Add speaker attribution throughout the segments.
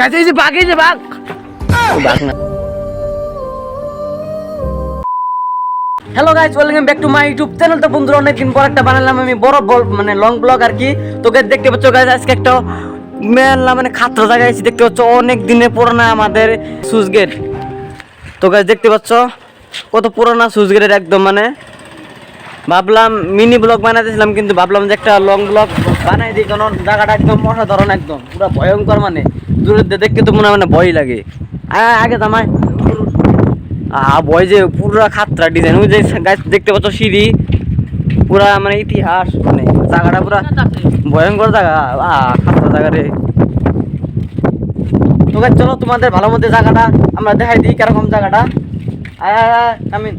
Speaker 1: বাঘ বাঘ বাঘ। না hello guys welcome back to my YouTube channel তো বন্ধুরা, অনেকদিন পর একটা বানালাম আমি বড় বল মানে লং ব্লগ আর কি। তো guys দেখতে পাচ্ছ গাইস আজকে একটা মেলা মানে খাতরা জায়গায় এসেছি দেখতে পাচ্ছ, অনেক দিনে পুরোনো আমাদের সুইচ গেট। তো গাইস দেখতে পাচ্ছ, কত পুরোনো সুইচ গেটের একদম মানে ভাবলাম মিনি ব্লগ বানাতেছিলাম কিন্তু ভাবলাম যে একটা লং ব্লগ বানাই দিই কারণ জায়গাটা একদম অসাধারণ একদম। পুরো ভয়ঙ্কর মানে। দূরে দিয়ে দেখতে তো মনে হয় মানে ভয় লাগে। আগে জামাই আ ভয় যে পুরা খাতরা ডিজাইন ওই যে গাছ দেখতে পাচ্ছ সিঁড়ি? পুরা মানে ইতিহাস মানে জায়গাটা পুরা ভয়ঙ্কর জায়গা। আ খাতরা জায়গা রে। তো চলো তোমাদের ভালো মধ্যে জায়গাটা আমরা দেখাই দিই কীরকম জায়গাটা। আয়, আয়, নামিন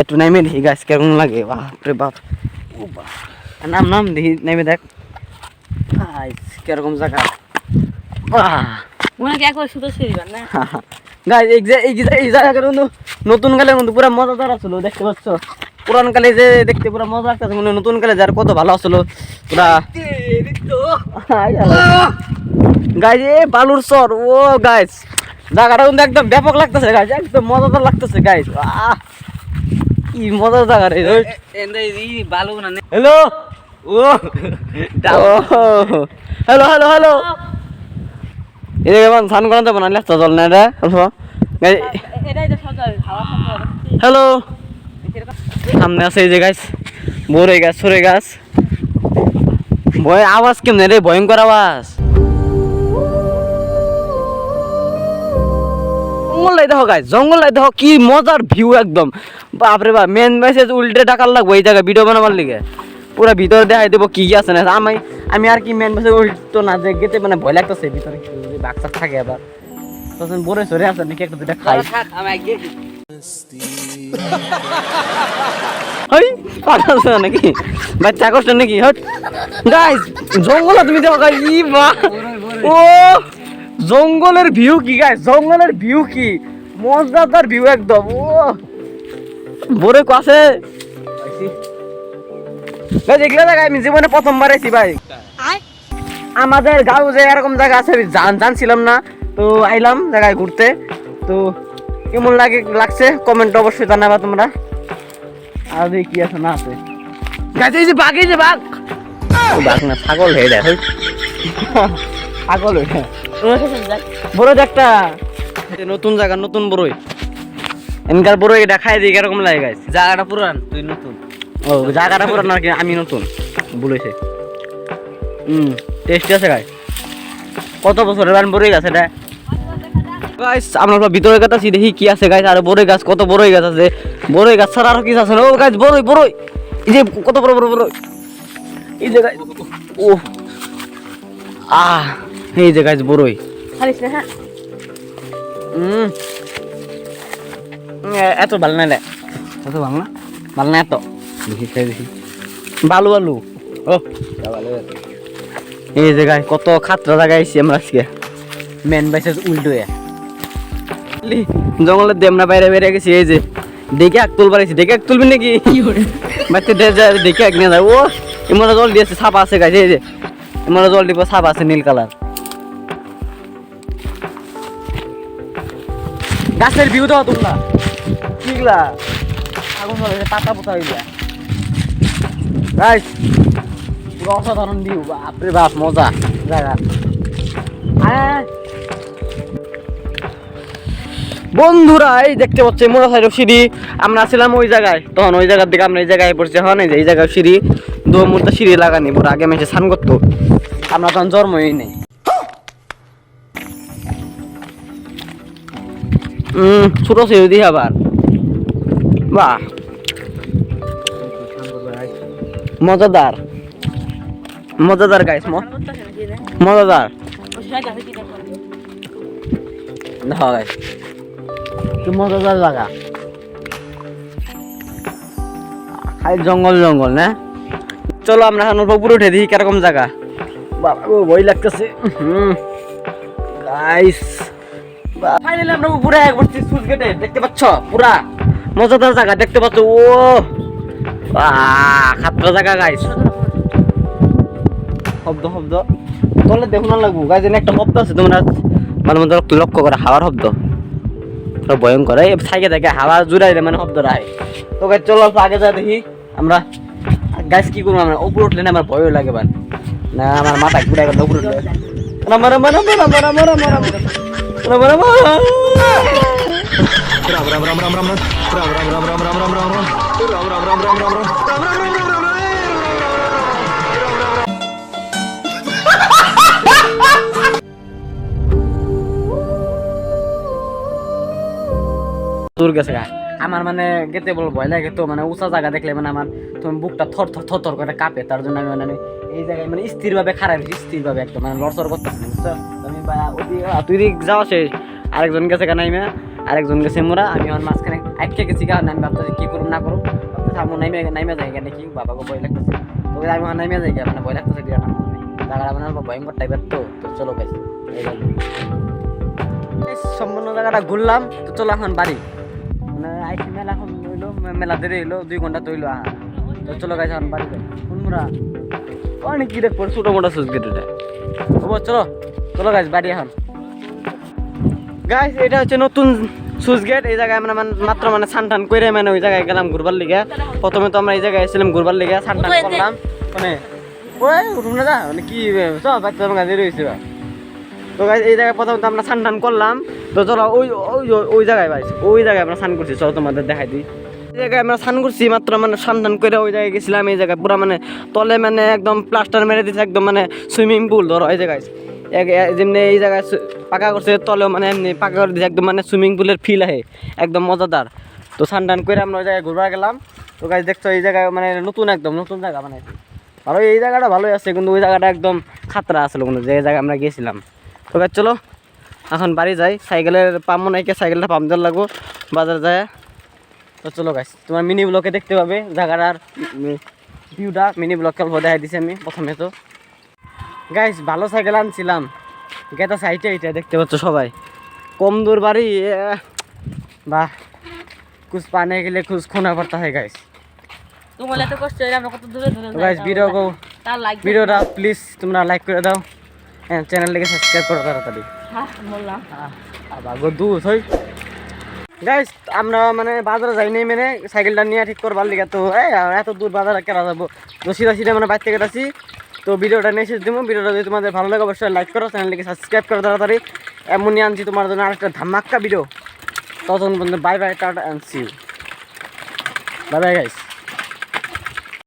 Speaker 1: একটু নামে দেখি গাছ কেমন লাগে? বাপরে বাপ। নাম নাম দেখি নেমে দেখ। কীরকম জায়গা।
Speaker 2: একবার না?
Speaker 1: গাইজ এই কিন্তু নতুন কালে কিন্তু পুরো মজাদার আসলো দেখতে পাচ্ছ? পুরান কালে যে দেখতে পুরো মজা লাগতেছে মনে নতুন কালে যার কত ভালো আসলো পুরা গাইজ এ বালুর সর ও গাইজ জায়গাটা কিন্তু একদম ব্যাপক লাগতেছে গাইজ একদম মজাদার লাগতেছে গাইজ কি মজার জায়গা রে
Speaker 2: বালু না
Speaker 1: হ্যালো ও হ্যালো হ্যালো হ্যালো স্নান যাব না লেখতে জল অল্প। হ্যালো সামনে আছে এই যে গাছ বড়ই গাছ সরে গাছ। ভয় আওয়াজ কেমনে রে? ভয়ঙ্কর আওয়াজ। জঙ্গল দেখো গাছ জঙ্গল দেখো কি মজার ভিউ একদম। বাপরে বাপ মেন মেসেজ উল্টে টাকার লাগবো এই জায়গায় ভিডিও বানাবার লিগে। পুরা ভিতরে দেখাই দেবো কি আছে না আমি আমি আর কি মেন মেসেজ উল্টো না গেতে মানে ভয় লাগতেছে ভিতরে বাচ্চা থাকে আবার। তখন বড় সরে আছে নাকি একটা দুটা খাই?
Speaker 2: থাক
Speaker 1: হই পাগল নাকি? বাচ্চা কষ্ট নাকি? হট গাইস জঙ্গলে তুমি দেখো ই বা ও! জঙ্গলের ভিউ কি গাইস জঙ্গলের ভিউ কি? মজাদার ভিউ একদম। ও! বড় কাছে। এগুলা জায়গা আমি জীবনে প্রথমবার আইছি ভাই। আমাদের গাঁও যে এরকম জায়গা আছে জান জানছিলাম না। তো আইলাম জায়গায় ঘুরতে। তো কেমন লাগে লাগছে? কমেন্ট অবশ্যই জানাবা তোমরা। আর দেখি কি আছে না আছে। গাছে এই যে বাঘ এই যে বাঘ। ও বাঘ না ছাগল হয়ে দেখ। ছাগল হয়ে বড় একটা। নতুন জায়গা নতুন বড়ই। এনকার বড়ই দেখাই দিই কীরকম লাগে গাছ
Speaker 2: জায়গাটা পুরান তুই নতুন।
Speaker 1: ও জায়গাটা পুরো না কি আমি নতুন। বলেছে। হুম টেস্টি আছে গাছ কত বছরের বান বড়ই গাছ এটা? গাইস আমরা সব ভিতরে গাছ আছি দেখি কি আছে গাছ আর বড়ই গাছ কত বড়ই গাছ আছে। বড়ই গাছ ছাড়া আরও কিছু আছে ও গাছ বড়ই বড়ই। এই যে কত বড় বড় বড়ই। এই যে গাছ ও। আহ। এই যে গাছ বড়ই।
Speaker 2: খালিস না হ্যাঁ।
Speaker 1: হুম এ- এত ভালো না রে। এত ভালো না? ভালো না এত। দেখি খাই দেখি। বালু বালু। ও। এই জায়গায় কত খাতরা জায়গায় আইছি আমরা আজকে। মেন বাইসে উল্টো জঙ্গলের দেমনা বাইরে বেরিয়ে গেছি এই যে। দেখে আগ তুলবার আইছি। দেখে আগ তুলবি নাকি? বাচ্চা দে যা দেখে আগ নিয়ে যায় ও এমন জল দিয়েছে সাপ আছে গাছে এই যে। এমন জল দিব সাপ আছে নীল কালার। গাছের ভিউ দাও তোমরা কিগলা? আগুন ধরে পাতা পোতা হইলা। গাইস পুরো অসাধারণ ভিউ বাপরে বাপ, মজা। জায়গা। বন্ধুরা, এই দেখতে পাচ্ছি সাইড সিঁড়ি আমরা ছিলাম ওই জায়গায়। তখন ওই জায়গার দিকে আমরা এই জায়গায় পড়ছি। এই যে এই জায়গায় সিঁড়ি দু মুহূর্তে সিঁড়ি লাগানি, পুরো আগে মেসে স্নান করতো। আমরা তখন জন্মই নেই। ছোট ছিল দিই আবার বাহ। মজাদার। মজাদার গাইস মজাদার। মজাদার জায়গা। খালি জঙ্গল জঙ্গল, না? চলো, আমরা এখন উঠে দিই কীরকম জায়গা। বাবা ভয় লাগতেছে। হুম। গাইস ফাইনালি আমরা উপরে এক বসছি সুইচ গেটে দেখতে পাচ্ছ পুরা মজাদার জায়গা দেখতে পাচ্ছ ও খাতরা জায়গা গাইস শব্দ শব্দ তলে দেখুন না লাগবো গাছ একটা শব্দ আছে তোমরা মানে মধ্যে লক্ষ্য করে হাওয়ার শব্দ পুরো ভয়ঙ্কর এই সাইকে থেকে হাওয়া জুড়াইলে মানে শব্দ রায় তো গাছ চলো আগে যা দেখি আমরা গাছ কি করব আমরা উপরে উঠলে না আমার ভয় লাগে না আমার মাথা ঘুরে গেল উপরে উঠলে রামা রামা রামা রামা রামা রামা রামা রামা রামা দূর গেছে গা আমার মানে গেতে বল ভয় লাগে তো মানে উঁচা জায়গা দেখলে মানে আমার তুমি বুকটা থর থর থর থর করে কাঁপে, তার জন্য আমি মানে এই জায়গায় মানে স্থির ভাবে খারাপ স্থির ভাবে একদম মানে লড়চড় করতেছি বুঝছ? তুই দিক যাওয়া শেষ আরেকজন গেছে গা নাইমে আরেকজন গেছে মোরা আমি আমার মাঝখানে আটকে গেছি গা আমি ভাবতেছি কি করুম না করুম। আমি নাইমে নাইমে যাই গা নাকি বাবাকে ভয় লাগতেছে। তো আমি আমার নাইমে যাই মানে ভয় লাগতেছে বিরাট আমার। মানে অল্প ভয়ঙ্কর টাইপের তো তো চলো এই সম্পূর্ণ জায়গাটা ঘুরলাম তো চলো এখন বাড়ি। মানে আইসি মেলা এখন হইল মেলা দেরি হইল দুই ঘণ্টা তো হইল তো চলো গাইছে এখন বাড়ি যাই। কোনমুরা অনেক কি দেখব ছোটো মোটা হব চলো। চলো গাইছ বাড়ি এখন। গাইস এটা হচ্ছে নতুন সুইচ গেট। এই জায়গায় আমরা মানে মাত্র মানে সান টান করে মানে ওই জায়গায় গেলাম ঘুরবার লিগে। প্রথমে তো আমরা এই জায়গায় এসেছিলাম ঘুরবার লিগে সান টান করলাম। মানে ওই উঠুন না মানে কি সব বাচ্চা আমার হয়েছে বা। তো guys, এই জায়গায় প্রথমত আমরা স্নান টান করলাম। তো চলো ওই ওই ওই জায়গায় ভাই ওই জায়গায় আমরা স্নান করছি। চলো তোমাদের দেখাই দিই। এই জায়গায় আমরা স্নান করছি মাত্র মানে স্নান টান করে ওই জায়গায় গেছিলাম। এই জায়গায় পুরো মানে তলে মানে একদম প্লাস্টার মেরে দিচ্ছে একদম মানে সুইমিং পুল ধরো এই জায়গায় যেমনি এই জায়গায় পাকা করছে, তলেও মানে এমনি পাকা করে দিচ্ছে একদম মানে সুইমিং পুলের ফিল আহে, একদম মজাদার। তো স্নান টান করে আমরা ওই জায়গায় ঘুরবার গেলাম। তো গাছ দেখছ এই জায়গায় মানে নতুন একদম, নতুন জায়গা মানে। ভালো এই জায়গাটা ভালোই আছে, কিন্তু ওই জায়গাটা একদম খাতরা আসলো কিন্তু যে জায়গায় আমরা গেছিলাম তো গাছ চলো, এখন বাড়ি যাই। সাইকেলের পাম্প নাইকে সাইকেলটা পাম্প দেওয়ার লাগবো, বাজার যায়। তো চলো গাছ তোমার মিনি ব্লকে দেখতে পাবে, জায়গাটার ভিউটা মিনি ব্লক অল্প দেখাই দিছি আমি প্রথমে তো। গাইস ভালো সাইকেল আনছিলাম। গেতা সাইটে এইটা দেখতে পাচ্ছ সবাই। কম দূর বাড়ি বাহ। কুছ পানে গেলে কুছ খোনা পড়তা হয় গাইস
Speaker 2: তোমার এত কষ্ট হইলে আমরা কত দূরে দূরে
Speaker 1: গাইস ভিডিও
Speaker 2: তার লাইক
Speaker 1: ভিডিওটা প্লিজ তোমরা লাইক করে দাও। হ্যাঁ চ্যানেলটাকে সাবস্ক্রাইব করো তাড়াতাড়ি।
Speaker 2: হ্যাঁ বললাম।
Speaker 1: আবার গদু হই। গাইস আমরা মানে বাজারে যাই নাই মানে সাইকেলটা নিয়ে ঠিক করবার লিগে তো এত দূর বাজারে কেনা যাব? তো সিধা সিধা মানে বাইর থেকে গেছি তো ভিডিওটা নিয়ে শেষ দিবো ভিডিওটা যদি তোমাদের ভালো লাগে, অবশ্যই লাইক করো, চ্যানেলটিকে সাবস্ক্রাইব করো তাড়াতাড়ি। এমনই আনছি তোমার জন্য আরেকটা ধামাক্কা ভিডিও ততক্ষণ পর্যন্ত bye bye tata and see bye bye guys